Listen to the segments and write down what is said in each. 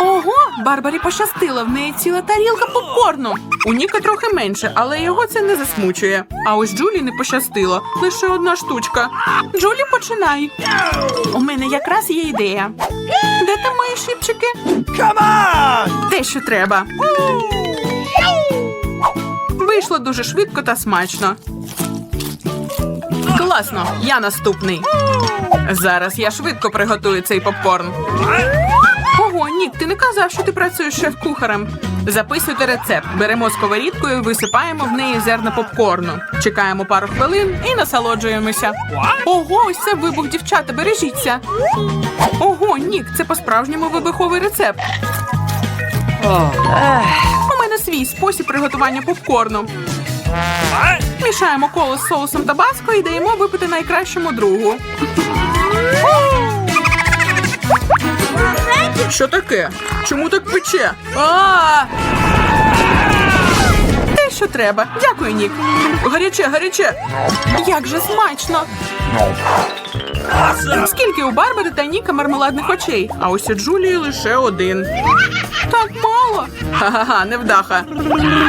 Ого, Барбарі пощастило, в неї ціла тарілка попкорну. У Ніка трохи менше, але його це не засмучує. А ось Джулі не пощастило. Лише одна штучка. Джулі, починай. У мене якраз є ідея. Де там мої шипчики? Те, що треба. Вийшло дуже швидко та смачно. Класно, я наступний. Зараз я швидко приготую цей попкорн. Нік, ти не казав, що ти працюєш шеф-кухарем. Записуйте рецепт. Беремо сковорідку і висипаємо в неї зерна попкорну. Чекаємо пару хвилин і насолоджуємося. Ого, ось це вибух, дівчата, бережіться. Ого, Нік, це по-справжньому вибуховий рецепт. У мене свій спосіб приготування попкорну. Мішаємо коло з соусом табаско і даємо випити найкращому другу. Що таке? Чому так пече? Те, що треба. Дякую, Нік. Гаряче, гаряче. Як же смачно. Скільки у Барбари та Ніка мармеладних очей, а ось у Джулії лише один. Так мало. Ха-ха-ха, невдаха.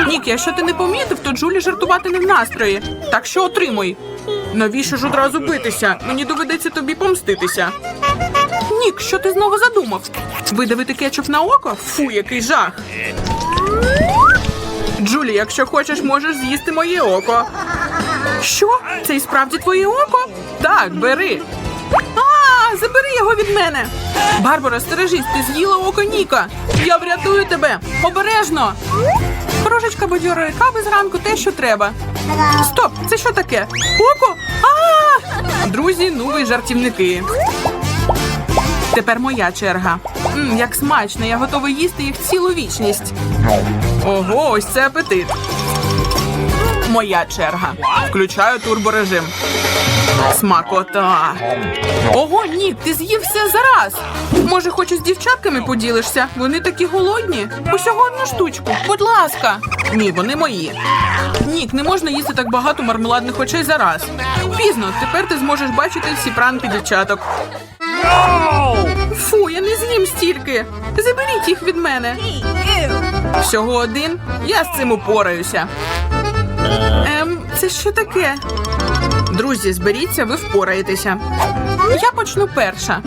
Нік, якщо ти не помітив, то Джулі жартувати не в настрої. Так що отримуй. Навіщо ж одразу битися? Мені доведеться тобі помститися. Нік, що ти знову задумав? Видавити кетчуп на око? Фу, який жах. Джулі, якщо хочеш, можеш з'їсти моє око. Що? Це і справді твоє око? Так, бери. А, забери його від мене. Барбара, стережись, ти з'їла око Ніка. Я врятую тебе. Обережно. Кружечка бадьорої кави зранку те, що треба. Стоп, це що таке? Око? А! Друзі, ну ви жартівники. Тепер моя черга. М, як смачно, я готовий їсти їх цілу вічність. Ого, ось це апетит. Моя черга. Включаю турборежим. Смакота. Ого, ні, ти з'їв все зараз. Може, хоч із дівчатками поділишся? Вони такі голодні. Усього одну штучку. Будь ласка. Ні, вони мої. Нік, не можна їсти так багато мармеладних очей зараз. Пізно, тепер ти зможеш бачити всі пранки дівчаток. Фу, я не з'їм стільки. Заберіть їх від мене. Всього один. Я з цим упораюся. Ем, це що таке? Друзі, зберіться, ви впораєтеся. Я почну перша.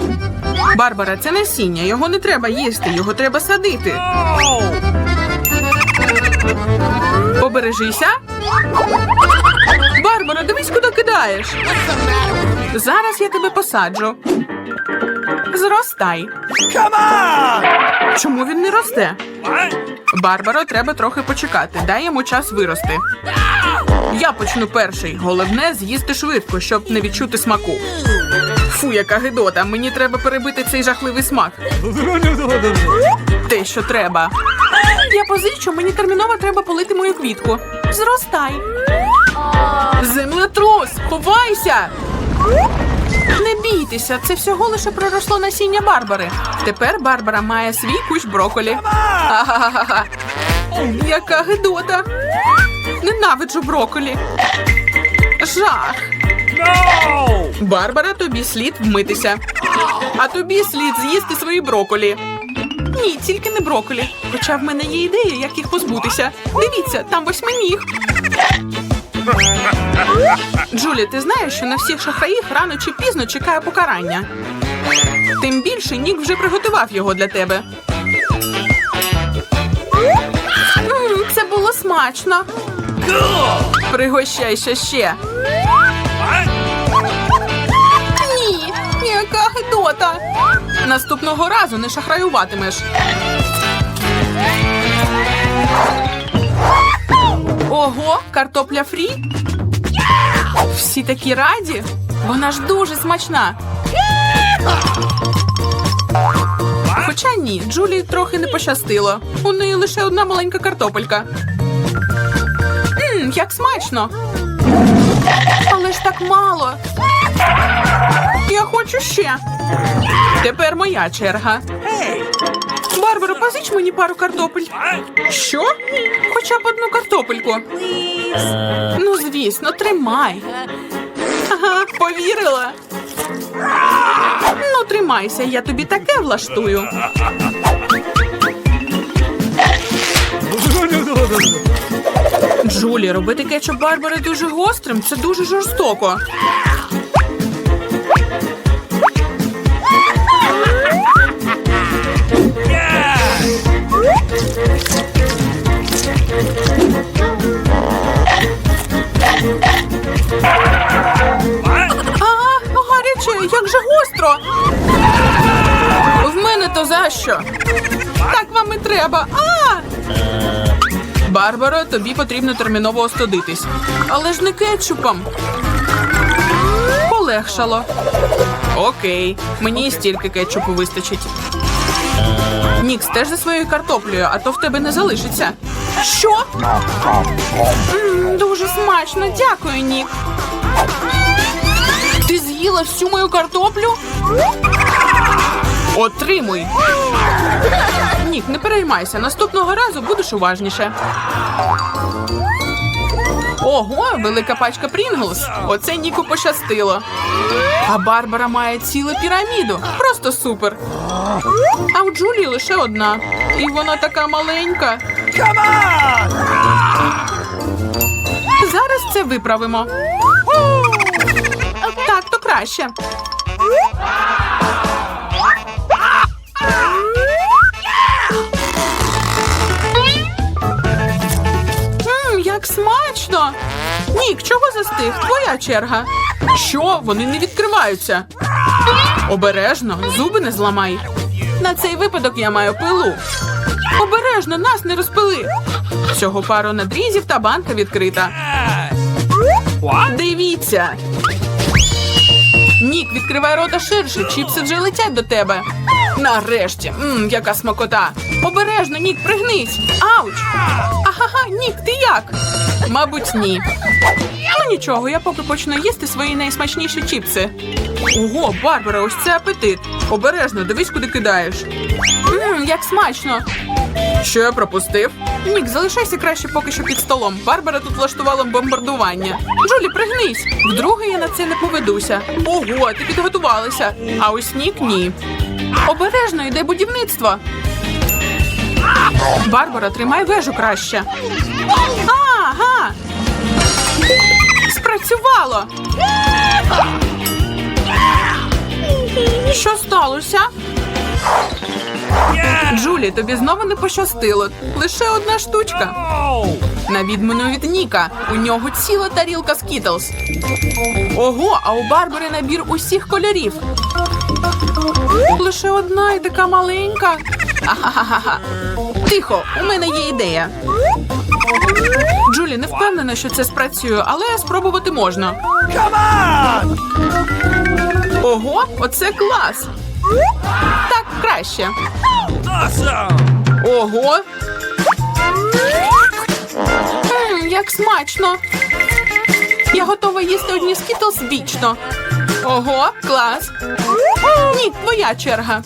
Барбара, це насіння. Його не треба їсти, його треба садити. Побережися. Барбара, дивись, куди кидаєш. Зараз я тебе посаджу. Зростай. Come on! Чому він не росте? Барбаро, треба трохи почекати. Дай йому час вирости. Я почну перший. Головне з'їсти швидко, щоб не відчути смаку. Фу, яка гидота. Мені треба перебити цей жахливий смак. Те, що треба. Я позичу, мені терміново треба полити мою квітку. Зростай. Землетрус! Ховайся! Не бійтеся, це всього лише проросло насіння Барбари. Тепер Барбара має свій кущ броколі. Ха-ха-ха. Яка гидота. Ненавиджу броколі. Жах. Барбара, тобі слід вмитися. А тобі слід з'їсти свої броколі. Ні, тільки не броколі. Хоча в мене є ідея, як їх позбутися. Дивіться, там восьминіг. Джулі, ти знаєш, що на всіх шахраїв рано чи пізно чекає покарання. Тим більше Нік вже приготував його для тебе. Це було смачно. Пригощайся ще. Ні, яка гидота. Наступного разу не шахраюватимеш. Ого, картопля фрі? Всі такі раді? Вона ж дуже смачна. Хоча ні, Джулі трохи не пощастило. У неї лише одна маленька картопелька. Мм, як смачно. Але ж так мало. Я хочу ще. Тепер моя черга. Барбара, позич мені пару картопель. Що? Хоча б одну картопельку. Ну, звісно, тримай. Ага, повірила. Ну, тримайся, я тобі таке влаштую. Джулі, робити кетчуп Барбари дуже гострим. Це дуже жорстоко. Гаряче, як же гостро. В мене то за що? Так вам і треба. А! Барбаро, тобі потрібно терміново остудитись. Але ж не кетчупом. Полегшало. Окей, мені і стільки кетчупу вистачить. Нікс, теж за своєю картоплею, а то в тебе не залишиться. Що? Дуже смачно, дякую, Нік. Ти з'їла всю мою картоплю? Отримуй. Нік, не переймайся. Наступного разу будеш уважніше. Ого, велика пачка Прінглс. Оце Ніку пощастило. А Барбара має цілу піраміду. Просто супер. А у Джулії лише одна. І вона така маленька. Зараз це виправимо. Краще. Як смачно! Нік, чого застиг? Твоя черга. Що? Вони не відкриваються. Обережно, зуби не зламай. На цей випадок я маю пилу. Обережно, нас не розпили. Всього пару надрізів та банка відкрита. Дивіться. Нік, відкривай рота ширше, чіпси вже летять до тебе. Нарешті, Мм, яка смакота. Обережно, Нік, пригнись. Ауч. Ахага, Нік, ти як? Мабуть, ні. Ну нічого, я поки почну їсти свої найсмачніші чіпси. Ого, Барбара, ось це апетит. Обережно, дивись, куди кидаєш. Мм, як смачно. Що я пропустив? Нік, залишайся краще поки що під столом. Барбара тут влаштувала бомбардування. Джулі, пригнись. Вдруге я на це не поведуся. Ого, ти підготувалася. А ось Нік ні. Обережно йде будівництво. Барбара, тримай вежу краще. Ага. Спрацювало. Що сталося? Джулі, тобі знову не пощастило. Лише одна штучка. На відміну від Ніка, у нього ціла тарілка скітлз. Ого, а у Барбари набір усіх кольорів. Лише одна і така маленька. Ахахаха. Тихо, у мене є ідея. Джулі, не впевнена, що це спрацює, але спробувати можна. Ого, оце клас. Так краще. Ого. М, як смачно. Я готова їсти одні скітлс вічно. Ого, клас. Ні, твоя черга.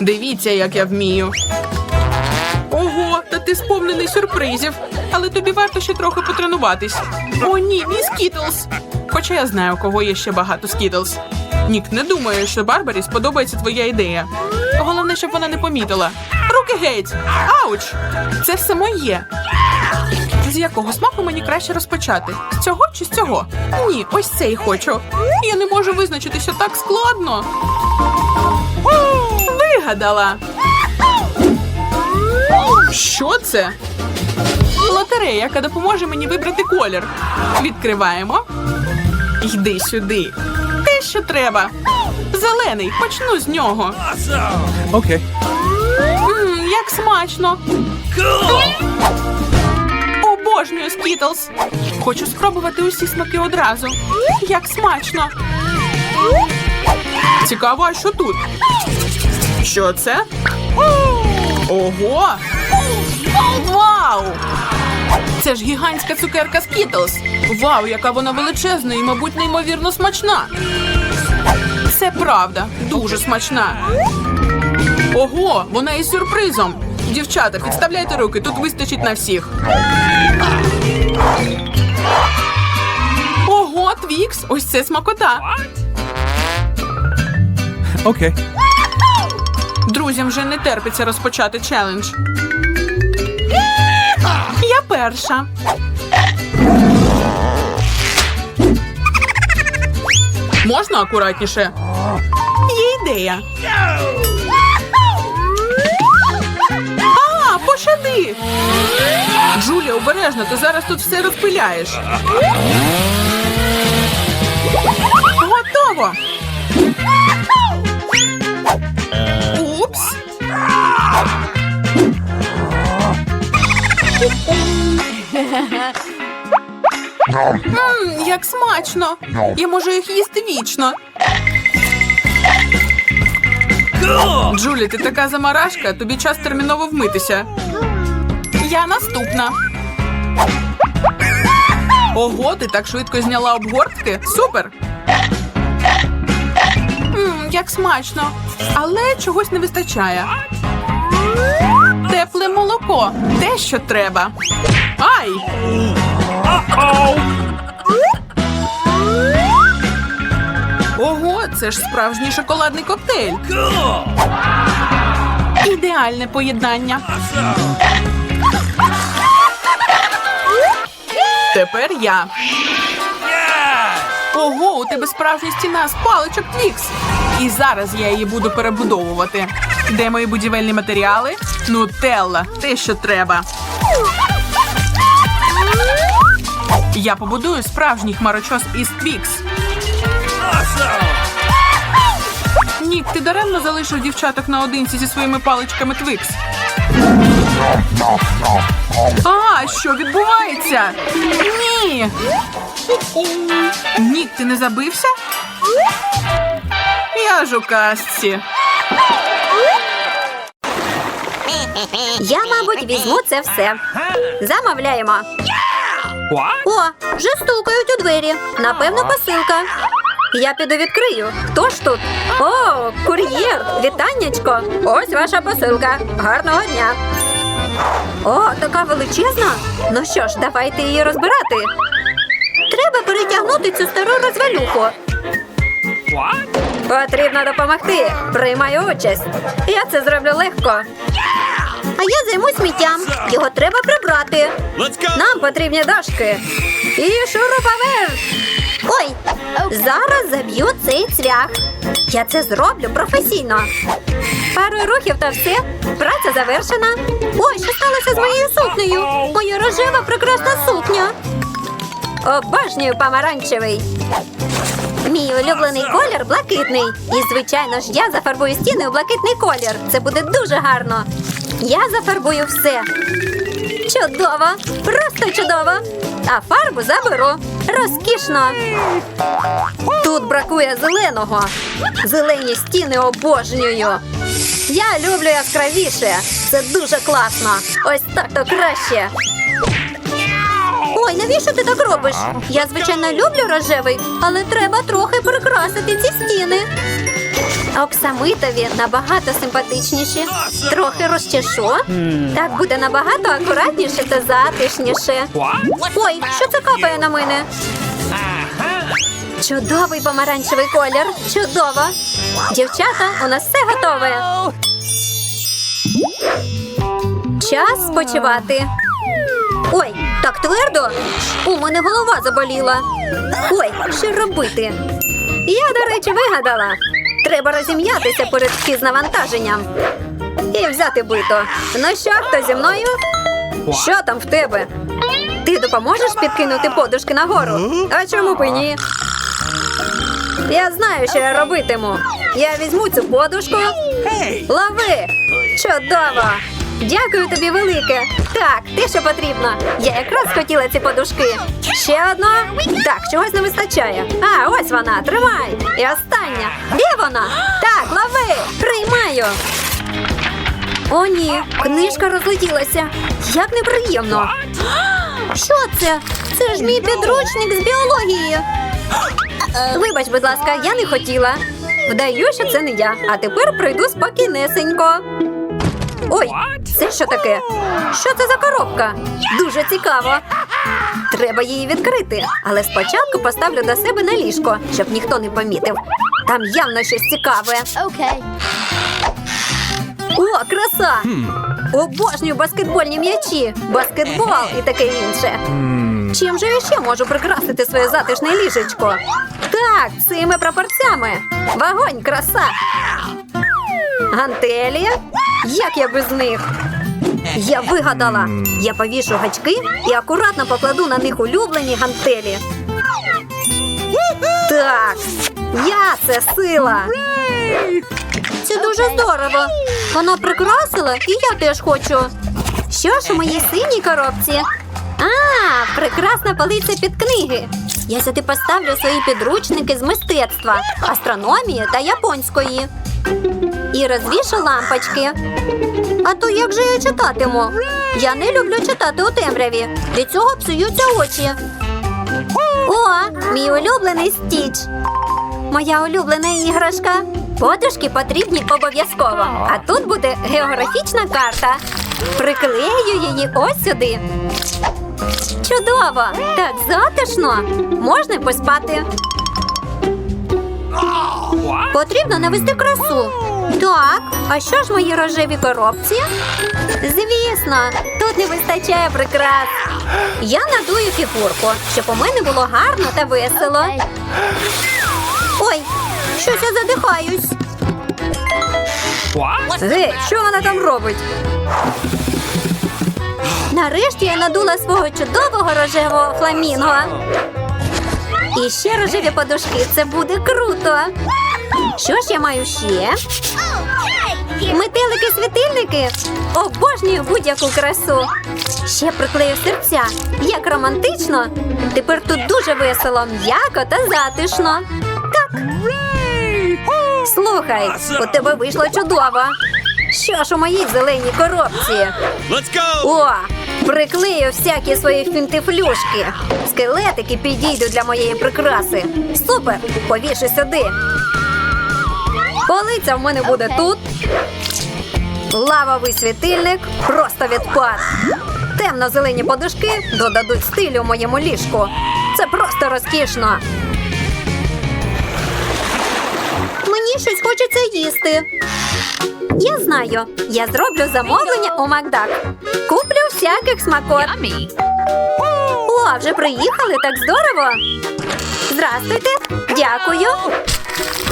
Дивіться, як я вмію. Ого, та ти сповнений сюрпризів. Але тобі варто ще трохи потренуватись. О, ні, мій скітлс. Хоча я знаю, у кого є ще багато скітлс. Нік, не думаю, що Барбарі сподобається твоя ідея. Головне, щоб вона не помітила. Руки геть! Ауч! Це все моє. З якого смаку мені краще розпочати? З цього чи з цього? Ні, ось цей хочу. Я не можу визначитися так складно. Вигадала. Що це? Лотерея, яка допоможе мені вибрати колір. Відкриваємо. Йди сюди. Що треба. Зелений, почну з нього. Awesome! Okay. Мм, як смачно. Cool! Обожнюю скітлс. Хочу спробувати усі смаки одразу. Як смачно. Цікаво, а що тут? Що це? Ого! Вау! Це ж гігантська цукерка Скітлс. Вау, яка вона величезна і, мабуть, неймовірно смачна. Це правда, дуже смачна. Ого, вона із сюрпризом. Дівчата, підставляйте руки, тут вистачить на всіх. Ого, Твікс, ось це смакота. Okay. Друзям вже не терпиться розпочати челендж. Я перша. Можна акуратніше? Є ідея. А, пощади! Джулія, обережно, ти зараз тут все розпиляєш. Готово. Упс. Мм, як смачно. Я можу їх їсти вічно. Джулі, ти така замарашка, тобі час терміново вмитися. Я наступна. Ого, ти так швидко зняла обгортки? Супер! Мм, як смачно. Але чогось не вистачає. Тепле молоко. Те, що треба. Ай! Ого, це ж справжній шоколадний коктейль. Ідеальне поєднання. Тепер я. Ого, у тебе справжня стіна з паличок Твікс. І зараз я її буду перебудовувати. Де мої будівельні матеріали? Нутелла, те, що треба. Я побудую справжній хмарочос із Твікс. Нік, ти даремно залишив дівчаток наодинці зі своїми паличками Твікс. А, що відбувається? Ні. Нік, ти не забився? Я ж у казці. Я, мабуть, візьму це все. Замовляємо. О, вже стукають у двері. Напевно, посилка. Я піду відкрию. Хто ж тут? О, кур'єр! Вітаннячко! Ось ваша посилка. Гарного дня. О, така величезна. Ну що ж, давайте її розбирати. Треба перетягнути цю стару розвалюху. Потрібно допомогти. Приймаю участь. Я це зроблю легко. А я займусь сміттям. Його треба прибрати. Нам потрібні дошки. І шуруповерт. Ой, зараз заб'ю цей цвях. Я це зроблю професійно. Пару рухів та все. Праця завершена. Ой, що сталося з моєю сукнею? Моя рожева прекрасна сукня. Обожнюю помаранчевий. Мій улюблений колір блакитний. І, звичайно ж, я зафарбую стіни у блакитний колір. Це буде дуже гарно. Я зафарбую все. Чудово! Просто чудово! А фарбу заберу. Розкішно. Тут бракує зеленого. Зелені стіни обожнюю. Я люблю яскравіше. Це дуже класно. Ось так то краще. Ой, навіщо ти так робиш? Я, звичайно, люблю рожевий, але треба трохи прикрасити ці стіни. Оксамитові набагато симпатичніші. Трохи розчешу. Так буде набагато акуратніше та затишніше. Ой, що це капає на мене? Чудовий помаранчевий колір. Чудово. Дівчата, у нас все готове. Час спочивати. Ой, так твердо. У мене голова заболіла. Ой, що робити? Я, до речі, вигадала. Треба розім'ятися перед фізнавантаженням. І взяти бито. Ну що, хто зі мною? Що там в тебе? Ти допоможеш підкинути подушки нагору? А чому б і ні? Я знаю, що я робитиму. Я візьму цю подушку. Лови! Чудово! Дякую тобі велике. Так, те, що потрібно. Я якраз хотіла ці подушки. Ще одна? Так, чогось не вистачає. А, ось вона, тримай. І остання. Де вона? Так, лови! Приймаю. О, ні, книжка розлетілася. Як неприємно. Що це? Це ж мій підручник з біології. Вибач, будь ласка, я не хотіла. Вдаю, що це не я. А тепер пройду спокійнесенько. Ой, це що таке? Що це за коробка? Дуже цікаво. Треба її відкрити, але спочатку поставлю до себе на ліжко, щоб ніхто не помітив. Там явно щось цікаве. Okay. О, краса! Обожнюю баскетбольні м'ячі, баскетбол і таке інше. Чим же я ще можу прикрасити своє затишне ліжечко? Так, цими прапорцями. Вогонь, краса. Гантелі? Як я без них? Я вигадала. Я повішу гачки і акуратно покладу на них улюблені гантелі. Так, я це сила. Це дуже здорово. Вона прикрасила, і я теж хочу. Що ж у моїй синій коробці? А, прекрасна полиця під книги. Я сюди поставлю свої підручники з мистецтва, астрономії та японської. І розвішу лампочки. А то як же я читатиму? Я не люблю читати у темряві. Від цього псуються очі. О, мій улюблений стіч. Моя улюблена іграшка. Подушки потрібні обов'язково. А тут буде географічна карта. Приклею її ось сюди. Чудово! Так затишно. Можна поспати. Потрібно навести красу. Так, а що ж мої рожеві коробці? Звісно, тут не вистачає прикрас. Я надую фігурку, щоб у мене було гарно та весело. Ой, щось я задихаюсь. Гей, що вона там робить? Нарешті я надула свого чудового рожевого фламінго. І ще рожеві подушки. Це буде круто. Що ж я маю ще? Метелики-світильники. Обожнюю будь-яку красу. Ще приклею серця. Як романтично. Тепер тут дуже весело, м'яко та затишно. Так. Слухай, у тебе вийшло чудово. Що ж у моїй зеленій коробці? Let's go! О, приклею всякі свої фінтифлюшки. Скелетики підійдуть для моєї прикраси. Супер! Повішу сюди. Полиця в мене буде тут. Лавовий світильник просто відпад. Темно-зелені подушки додадуть стилю моєму ліжку. Це просто розкішно. Мені щось хочеться їсти. Я знаю, я зроблю замовлення у Макдак. Куплю всяких смакот. О, вже приїхали, так здорово. Здрастуйте, дякую.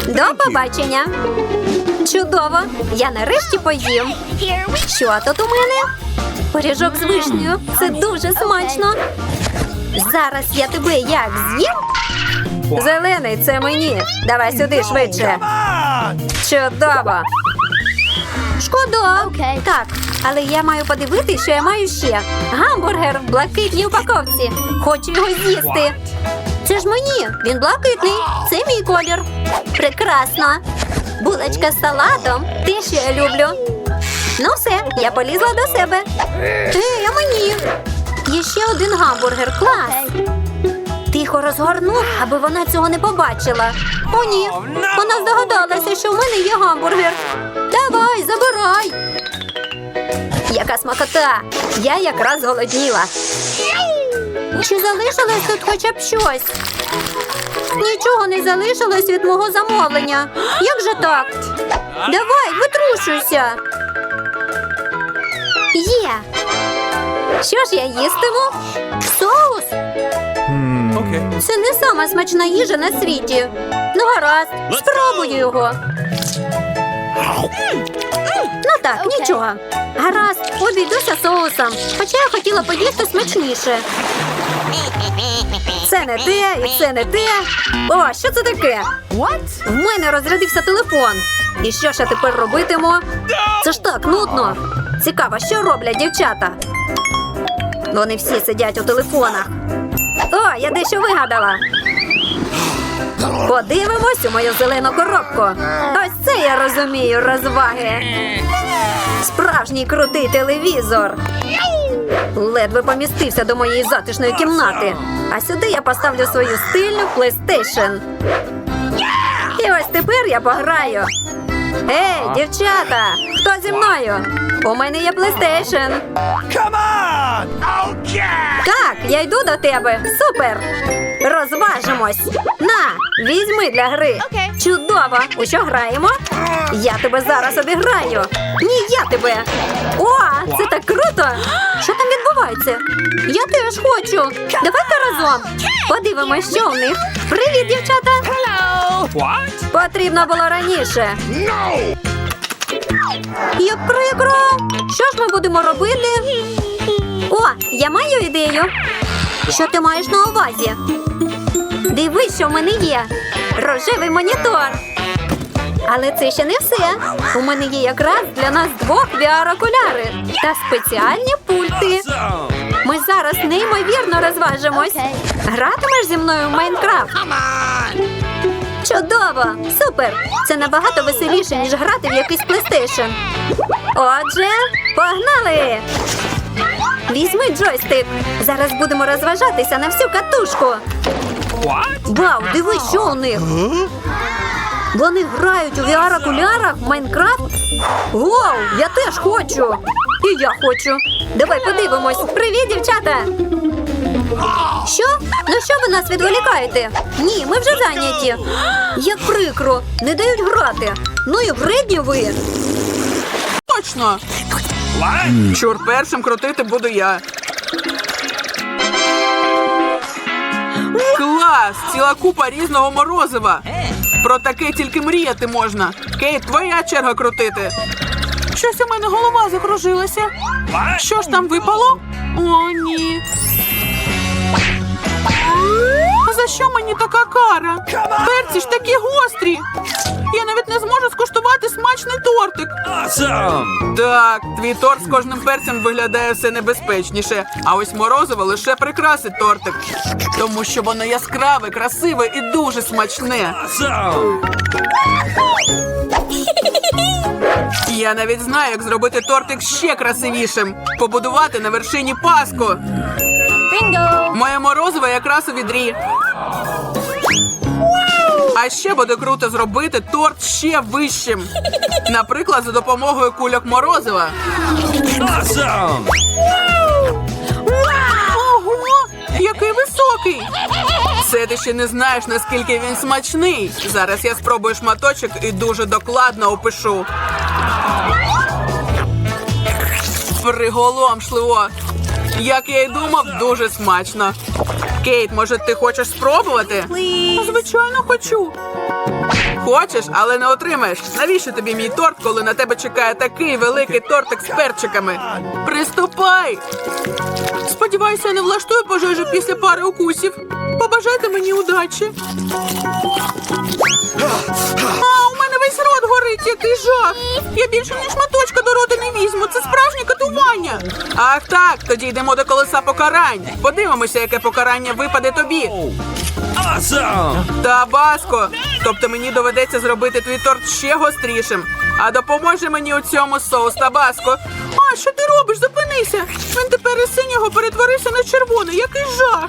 До побачення. Чудово, я нарешті поїм. Що тут у мене? Пиріжок з вишнею. Це дуже смачно. Зараз я тебе як з'їм? Зелений, це мені. Давай сюди швидше. Чудово. Шкода. Так, але я маю подивитися, що я маю ще. Гамбургер в блакитній упаковці. Хочу його з'їсти. Це ж мені. Він блакитний. Це мій колір. Прекрасно. Булочка з салатом. Те, що я люблю. Ну все, я полізла до себе. Ей, а мені. Є ще один гамбургер. Клас. Тихо розгорну, аби вона цього не побачила. О, ні. Вона здогадалася, що в мене є гамбургер. Давай, забирай. Яка смакота! Я якраз голодніла. Чи залишилось тут хоча б щось? Нічого не залишилось від мого замовлення. Як же так? Давай, витрушуйся. Є. Що ж я їстиму? Соус. Okay. Це не сама смачна їжа на світі. Ну, гаразд, спробую його. Ну так, нічого. Гаразд, обійдуся соусом. Хоча я хотіла поїсти смачніше. Це не те, і це не те. О, що це таке? What? В мене розрядився телефон. І що ж я тепер робитиму? Це ж так нудно. Цікаво, що роблять дівчата. Вони всі сидять у телефонах. О, я дещо вигадала. Подивимось у мою зелену коробку. Ось це я розумію розваги. Справжній крутий телевізор. Ледве помістився до моєї затишної кімнати. А сюди я поставлю свою стильну PlayStation. І ось тепер я пограю. Ей, дівчата! Хто зі мною? У мене є PlayStation. Come on! Так, я йду до тебе. Супер! Розважимось. На, візьми для гри. Чудово! У що граємо? Я тебе зараз обіграю. Ні, я тебе. О, це так круто! Що там відбувається? Я теж хочу. Давайте разом. Подивимось, що в них. Привіт, дівчата! What? Потрібно було раніше. Як прикро. Що ж ми будемо робити? О, я маю ідею. Що ти маєш на увазі? Дивись, що в мене є. Рожевий монітор. Але це ще не все. У мене є якраз для нас двох VR-окуляри та спеціальні пульти. Ми зараз неймовірно розважимось. Гратимеш зі мною в Майнкрафт? Чудово! Супер! Це набагато веселіше, ніж грати в якийсь PlayStation. Отже, погнали! Візьми джойстик. Зараз будемо розважатися на всю катушку. Вау, дивись, що у них. Вони грають у VR-окулярах в Майнкрафт. Вау, я теж хочу. І я хочу. Давай подивимось. Привіт, дівчата. Що? Ну що ви нас відволікаєте? Ні, ми вже зайняті. Як прикро, не дають грати. Ну і вредні ви. Точно! Чур, першим крутити буду я. Клас! Ціла купа різного морозива. Про таке тільки мріяти можна. Кейт, твоя черга крутити. Щось у мене голова закружилася. Що ж там випало? О, ні. За що мені така кара? Перці ж такі гострі. Я навіть не зможу скуштувати смачний тортик. Awesome. Так, твій торт з кожним перцем виглядає все небезпечніше, а ось морозиво лише прикрасить тортик. Тому що воно яскраве, красиве і дуже смачне. Awesome. Я навіть знаю, як зробити тортик ще красивішим. Побудувати на вершині паску. Моє морозиво якраз у відрі. А ще буде круто зробити торт ще вищим. Наприклад, за допомогою кульок морозива. Awesome. Ого, який високий! Це ти ще не знаєш, наскільки він смачний. Зараз я спробую шматочок і дуже докладно опишу. Приголомшливо. Як я й думав, дуже смачно. Кейт, може, ти хочеш спробувати? Звичайно, хочу. Хочеш, але не отримаєш. Навіщо тобі мій торт, коли на тебе чекає такий великий тортик з перчиками? Приступай! Сподіваюся, я не влаштую пожежу після пари укусів. Побажайте мені удачі. А, у мене весь рот горить, який жах. Я більше ні шматочка до візьму. Це справжнє катування. Ах так, тоді йдемо до колеса покарань. Подивимося, яке покарання випаде тобі. Awesome. Табаско. Тобто мені доведеться зробити твій торт ще гострішим. А допоможе мені у цьому соус Табаско. А що ти робиш? Зупинися. Він тепер із синього перетворився на червоний. Який жах.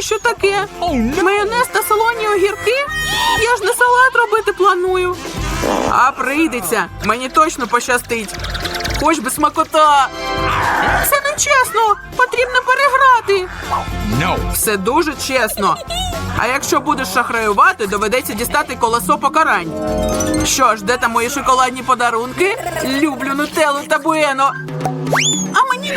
Що таке? Майонез та солоні огірки? Я ж не салат робити планую. А прийдеться. Мені точно пощастить. Хоч би смакота. Це не чесно. Потрібно переграти. No. Все дуже чесно. А якщо будеш шахраювати, доведеться дістати колесо покарань. Що ж, де там мої шоколадні подарунки? Люблю нутеллу та буено. А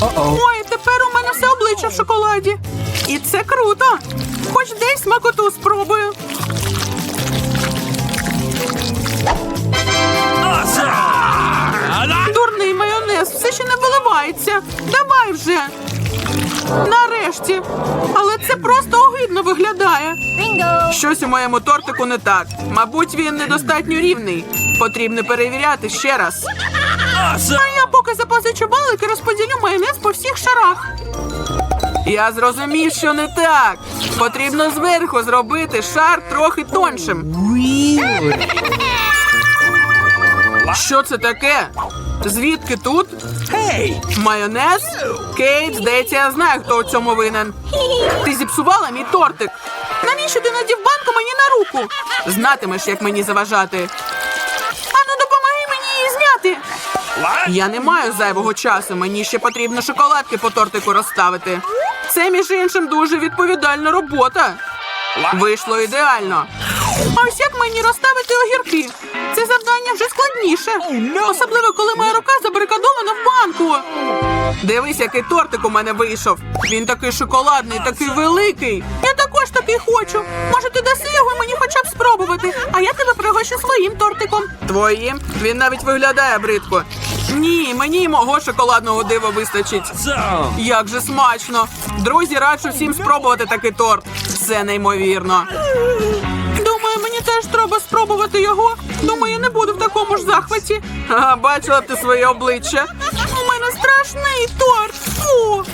Ой, тепер у мене все обличчя в шоколаді. І це круто. Хоч десь смакоту спробую. Дурний майонез все ще не виливається. Давай вже. Нарешті. Але це просто огидно виглядає. Щось у моєму тортику не так. Мабуть, він недостатньо рівний. Потрібно перевіряти ще раз. А я поки запозичу балик і розподілю майонез по всіх шарах. Я зрозумів, що не так. Потрібно зверху зробити шар трохи тоншим. Що це таке? Звідки тут? Hey. Майонез? Кейт, здається, я знаю, хто у цьому винен. Ти зіпсувала мій тортик. Навіщо ти надів банку мені на руку? Знатимеш, як мені заважати. Ану, допомоги мені її зняти. Я не маю зайвого часу. Мені ще потрібно шоколадки по тортику розставити. Це, між іншим, дуже відповідальна робота. Вийшло ідеально. А ось як мені розставити огірки? Це завдання вже складніше. Особливо, коли моя рука забарикадована в банку. Дивись, який тортик у мене вийшов. Він такий шоколадний, такий великий. Я також такий хочу. Може, ти даси його мені хоча б спробувати, а я тебе пригощу своїм тортиком. Твоїм? Він навіть виглядає бридко. Ні, мені й мого шоколадного дива вистачить. Як же смачно! Друзі, раджу всім спробувати такий торт. Це неймовірно. Теж треба спробувати його. Думаю, я не буду в такому ж захваті. Ага, бачила б ти своє обличчя. У мене страшний торт. Фу.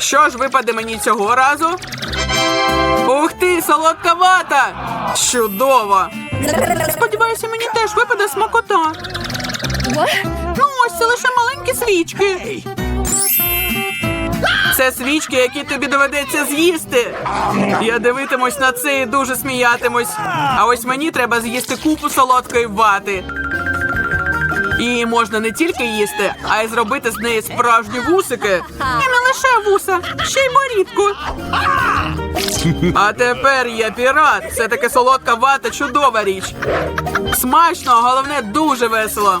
Що ж випаде мені цього разу? Ух ти, солодка вата! Чудово! Сподіваюся, мені теж випаде смакота. Ну, ось це лише маленькі свічки. Це свічки, які тобі доведеться з'їсти. Я дивитимусь на це і дуже сміятимусь. А ось мені треба з'їсти купу солодкої вати. Її можна не тільки їсти, а й зробити з неї справжні вусики. І не лише вуса, ще й борідку. А тепер я пірат. Все таки солодка вата чудова річ. Смачно, головне дуже весело.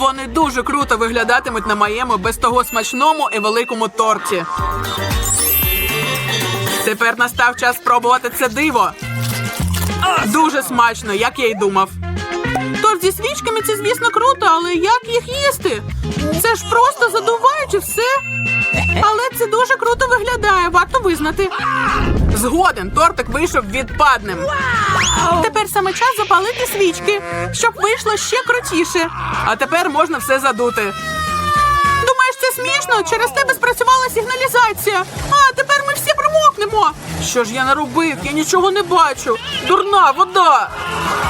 Вони дуже круто виглядатимуть на моєму без того смачному і великому торті. Тепер настав час спробувати це диво. Дуже смачно, як я й думав. Торт зі свічками це, звісно, круто, але як їх їсти? Це ж просто задуваючи все. Але це дуже круто виглядає, варто визнати. Згоден, тортик вийшов відпадним. Тепер саме час запалити свічки, щоб вийшло ще крутіше. А тепер можна все задути. Смішно? Через тебе спрацювала сигналізація. А тепер ми всі промокнемо. Що ж я наробив? Я нічого не бачу. Дурна вода.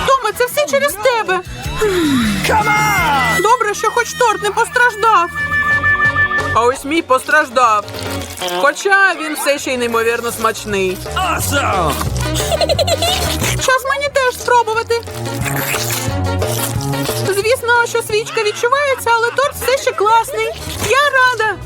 Тома, це все через тебе. Добре, що хоч торт не постраждав. А ось мій постраждав. Хоча він все ще й неймовірно смачний. Awesome. Час мені теж спробувати. Звісно, що свічка відчувається, але торт все ще класний. Я рада.